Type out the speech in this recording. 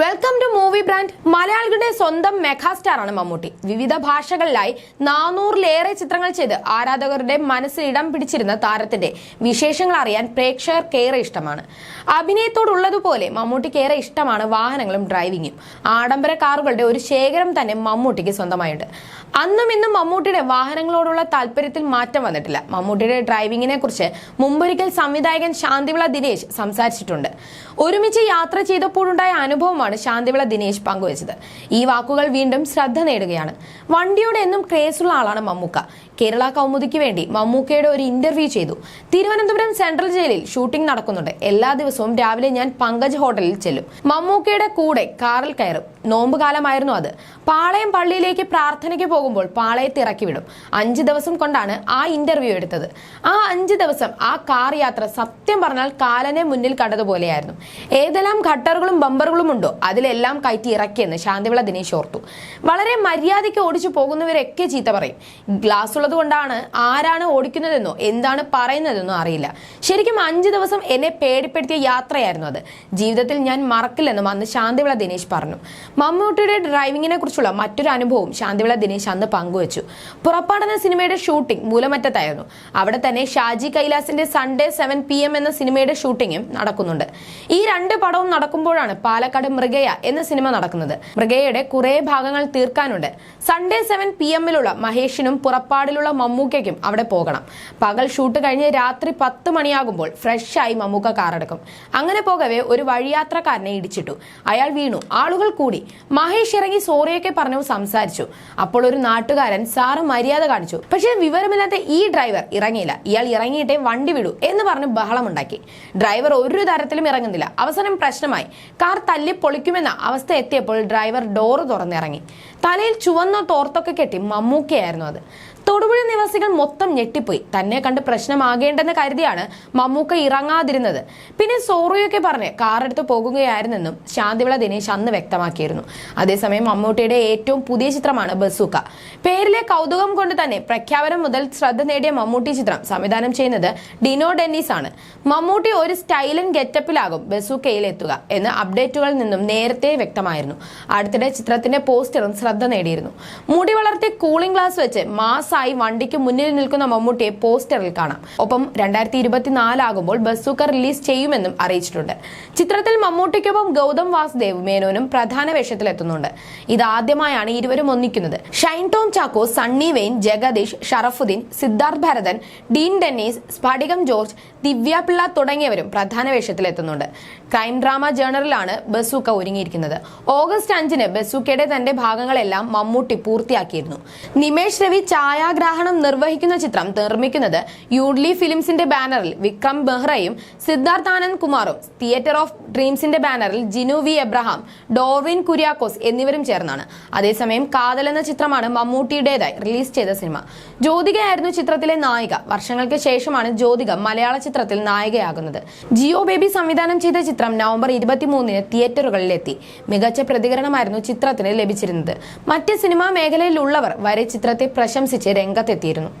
Welcome to movie brand മലയാളികളുടെ സ്വന്തം megastar ആണ് മമ്മൂട്ടി. വിവിധ ഭാഷകളിലായി നാനൂറിലേറെ ചിത്രങ്ങൾ ചെയ്ത് ആരാധകരുടെ മനസ്സിൽ ഇടം പിടിച്ചിരുന്ന താരത്തിന്റെ വിശേഷങ്ങൾ അറിയാൻ പ്രേക്ഷകർക്ക് ഏറെ ഇഷ്ടമാണ്. അഭിനയത്തോടുള്ളതുപോലെ മമ്മൂട്ടിക്ക് ഏറെ ഇഷ്ടമാണ് വാഹനങ്ങളും ഡ്രൈവിംഗും ആഡംബര കാറുകളുടെ ഒരു ശേഖരം തന്നെ മമ്മൂട്ടിക്ക് സ്വന്തമായുണ്ട്. അന്നും ഇന്നും മമ്മൂട്ടിയുടെ വാഹനങ്ങളോടുള്ള താല്പര്യത്തിൽ മാറ്റം വന്നിട്ടില്ല. മമ്മൂട്ടിയുടെ ഡ്രൈവിംഗിനെ കുറിച്ച് മുമ്പൊരിക്കൽ സംവിധായകൻ ശാന്തിവിള ദിനേശ് സംസാരിച്ചിട്ടുണ്ട്. ഒരുമിച്ച് യാത്ര ചെയ്തപ്പോഴുണ്ടായ അനുഭവമാണ് ശാന്തിവിള ദിനേശ് പങ്കുവച്ചത്. ഈ വാക്കുകൾ വീണ്ടും ശ്രദ്ധ നേടുകയാണ്. വണ്ടിയുടെ എന്നും ക്രേസുള്ള ആളാണ് മമ്മൂക്ക. കേരള കൗമുദിക്ക് വേണ്ടി മമ്മൂക്കയുടെ ഒരു ഇന്റർവ്യൂ ചെയ്തു. തിരുവനന്തപുരം സെൻട്രൽ ജയിലിൽ ഷൂട്ടിംഗ് നടക്കുന്നുണ്ട്. എല്ലാ ദിവസവും രാവിലെ ഞാൻ പങ്കജ് ഹോട്ടലിൽ ചെല്ലും. മമ്മൂക്കയുടെ കൂടെ കാറിൽ കയറും. നോമ്പുകാലമായിരുന്നു അത്. പാളയം പള്ളിയിലേക്ക് പ്രാർത്ഥനയ്ക്ക് പോകുമ്പോൾ പാളയത്ത് ഇറക്കി വിടും അഞ്ച് ദിവസം കൊണ്ടാണ് ആ ഇന്റർവ്യൂ എടുത്തത്. ആ അഞ്ച് ദിവസം ആ കാർ യാത്ര സത്യം പറഞ്ഞാൽ കാലനെ മുന്നിൽ കണ്ടതുപോലെയായിരുന്നു. ഏതെല്ലാം ഘട്ടറുകളും ബമ്പറുകളും ഉണ്ടോ അതിലെല്ലാം കയറ്റി ഇറക്കിയെന്ന് ശാന്തിവിള ദിനേശ് ഓർത്തു. വളരെ മര്യാദയ്ക്ക് ഓടിച്ചു പോകുന്നവരൊക്കെ ചീത്ത പറയും. ഗ്ലാസ് ഉള്ളത് കൊണ്ടാണ് ആരാണ് ഓടിക്കുന്നതെന്നോ എന്താണ് പറയുന്നതെന്നോ അറിയില്ല. ശരിക്കും അഞ്ച് ദിവസം എന്നെ പേടിപ്പെടുത്തിയ യാത്രയായിരുന്നു അത്. ജീവിതത്തിൽ ഞാൻ മറക്കില്ലെന്നും അന്ന് ശാന്തിവിള ദിനേശ് പറഞ്ഞു. മമ്മൂട്ടിയുടെ ഡ്രൈവിങ്ങിനെ കുറിച്ചുള്ള മറ്റൊരു അനുഭവം ശാന്തിവിള ദിനേശ് അന്ന് പങ്കുവച്ചു. പുറപ്പാടുന്ന സിനിമയുടെ ഷൂട്ടിംഗ് മൂലമറ്റത്തായിരുന്നു. അവിടെ തന്നെ ഷാജി കൈലാസിന്റെ സൺഡേ സെവൻ പി എന്ന സിനിമയുടെ ഷൂട്ടിങ്ങും നടക്കുന്നുണ്ട്. ഈ രണ്ട് പടവും നടക്കുമ്പോഴാണ് പാലക്കാട് മൃഗയ എന്ന സിനിമ നടക്കുന്നത്. മൃഗയയുടെ കുറെ ഭാഗങ്ങൾ തീർക്കാനുണ്ട്. സൺഡേ സെവൻ പി എമ്മിലുള്ള മഹേഷിനും പുറപ്പാടിലുള്ള മമ്മൂക്കയ്ക്കും അവിടെ പോകണം. പകൽ ഷൂട്ട് കഴിഞ്ഞ് രാത്രി പത്ത് മണിയാകുമ്പോൾ ഫ്രഷായി മമ്മൂക്ക കാറെടുക്കും അങ്ങനെ പോകവേ ഒരു വഴിയാത്രക്കാരനെ ഇടിച്ചിട്ടു. അയാൾ വീണു. ആളുകൾ കൂടി. മഹേഷ് ഇറങ്ങി സോറിയൊക്കെ പറഞ്ഞു സംസാരിച്ചു. അപ്പോൾ ഒരു നാട്ടുകാരൻ സാറ് മര്യാദ കാണിച്ചു. പക്ഷേ വിവരമില്ലാത്ത ഈ ഡ്രൈവർ ഇറങ്ങിയില്ല. ഇയാൾ ഇറങ്ങിയിട്ടേ വണ്ടി വിടൂ എന്ന് പറഞ്ഞ് ബഹളമുണ്ടാക്കി. ഡ്രൈവർ ഒരു തരത്തിലും ഇറങ്ങുന്നില്ല. അവസാനം പ്രശ്നമായി. കാർ തല്ലി പൊളിക്കുമെന്ന അവസ്ഥ എത്തിയപ്പോൾ ഡ്രൈവർ ഡോറ് തുറന്നിറങ്ങി. തലയിൽ ചുവന്ന തോർത്തൊക്കെ കെട്ടി മമ്മൂക്കയായിരുന്നു അത്. തൊടുപുഴ നിവാസികൾ മൊത്തം ഞെട്ടിപ്പോയി. തന്നെ കണ്ട് പ്രശ്നമാകേണ്ടെന്ന് കരുതിയാണ് മമ്മൂക്ക ഇറങ്ങാതിരുന്നത്. പിന്നെ സോറിയൊക്കെ പറഞ്ഞ് കാറെടുത്ത് പോകുകയായിരുന്നെന്നും ശാന്തിവിള ദിനേശ് അന്ന് വ്യക്തമാക്കിയിരുന്നു. അതേസമയം മമ്മൂട്ടിയുടെ ഏറ്റവും പുതിയ ചിത്രമാണ് ബസൂക്ക. പേരിലെ കൗതുകം കൊണ്ട് തന്നെ പ്രഖ്യാപനം മുതൽ ശ്രദ്ധ നേടിയ മമ്മൂട്ടി ചിത്രം സംവിധാനം ചെയ്യുന്നത് ഡിനോ ഡെന്നീസ് ആണ് മമ്മൂട്ടി ഒരു സ്റ്റൈലൻ ഗെറ്റപ്പിലാകും ബസൂക്കയിൽ എത്തുക എന്ന് അപ്ഡേറ്റുകളിൽ നിന്നും നേരത്തെ വ്യക്തമായിരുന്നു. അടുത്തിടെ ചിത്രത്തിന്റെ പോസ്റ്ററും ശ്രദ്ധ നേടിയിരുന്നു. മുടി വളർത്തി കൂളിംഗ് ഗ്ലാസ് വെച്ച് മാസായി വണ്ടിക്ക് മുന്നിൽ നിൽക്കുന്ന മമ്മൂട്ടിയെ പോസ്റ്ററിൽ കാണാം. ഒപ്പം രണ്ടായിരത്തി ഇരുപത്തിനാലാകുമ്പോൾ ബസൂക്ക റിലീസ് ചെയ്യുമെന്നും അറിയിച്ചിട്ടുണ്ട്. ചിത്രത്തിൽ മമ്മൂട്ടിക്കൊപ്പം ഗൗതം വാസുദേവ് മേനോനും പ്രധാന വേഷത്തിലെത്തുന്നുണ്ട് ഇതാദ്യമായാണ് ഇരുവരും ഒന്നിക്കുന്നത്. ഷൈൻ ടോം ചാക്കോ സണ്ണി വെയിൻ ജഗദീഷ് ഷറഫുദ്ദീൻ സിദ്ധാർത്ഥ് ഭരതൻ ഡീൻ ഡെന്നീസ് സ്ഫടികം ജോർജ് ദിവ്യ പിള്ള തുടങ്ങിയവരും പ്രധാന വേഷത്തിലെത്തുന്നുണ്ട് ക്രൈം ഡ്രാമ ജേണറിലാണ് ബസൂക്ക ഒരുങ്ങിയിരിക്കുന്നത്. ഓഗസ്റ്റ് അഞ്ചിന് ബസൂക്കയുടെ തന്റെ ഭാഗങ്ങളെല്ലാം മമ്മൂട്ടി പൂർത്തിയാക്കിയിരുന്നു. നിമേഷ് രവി ഛായാഗ്രാഹണം നിർവഹിക്കുന്ന ചിത്രം നിർമ്മിക്കുന്നത് യൂഡ്ലി ഫിലിംസിന്റെ ബാനറിൽ വിക്രം ബെഹ്റയും സിദ്ധാർത്ഥ് ആനന്ദ് കുമാറും തിയേറ്റർ ഓഫ് ഡ്രീംസിന്റെ ബാനറിൽ ജിനു വി എബ്രഹാം ഡോർവിൻ കുര്യാക്കോസ് എന്നിവരും ചേർന്നാണ്. അതേസമയം കാതൽ എന്ന ചിത്രമാണ് മമ്മൂട്ടിയുടേതായി റിലീസ് ചെയ്ത സിനിമ. ജ്യോതികയായിരുന്നു ചിത്രത്തിലെ നായിക. വർഷങ്ങൾക്ക് ശേഷമാണ് ജ്യോതിക മലയാള ചിത്രത്തിൽ നായികയാകുന്നത്. ജിയോ ബേബി സംവിധാനം ചെയ്ത ചിത്രം നവംബർ ഇരുപത്തിമൂന്നിന് തിയേറ്ററുകളിലെത്തി. മികച്ച പ്രതികരണമായിരുന്നു ചിത്രത്തിന് ലഭിച്ചിരുന്നത്. മറ്റ് സിനിമാ മേഖലയിലുള്ളവർ വരെ ചിത്രത്തെ പ്രശംസിച്ച് രംഗത്തെത്തിയിരുന്നു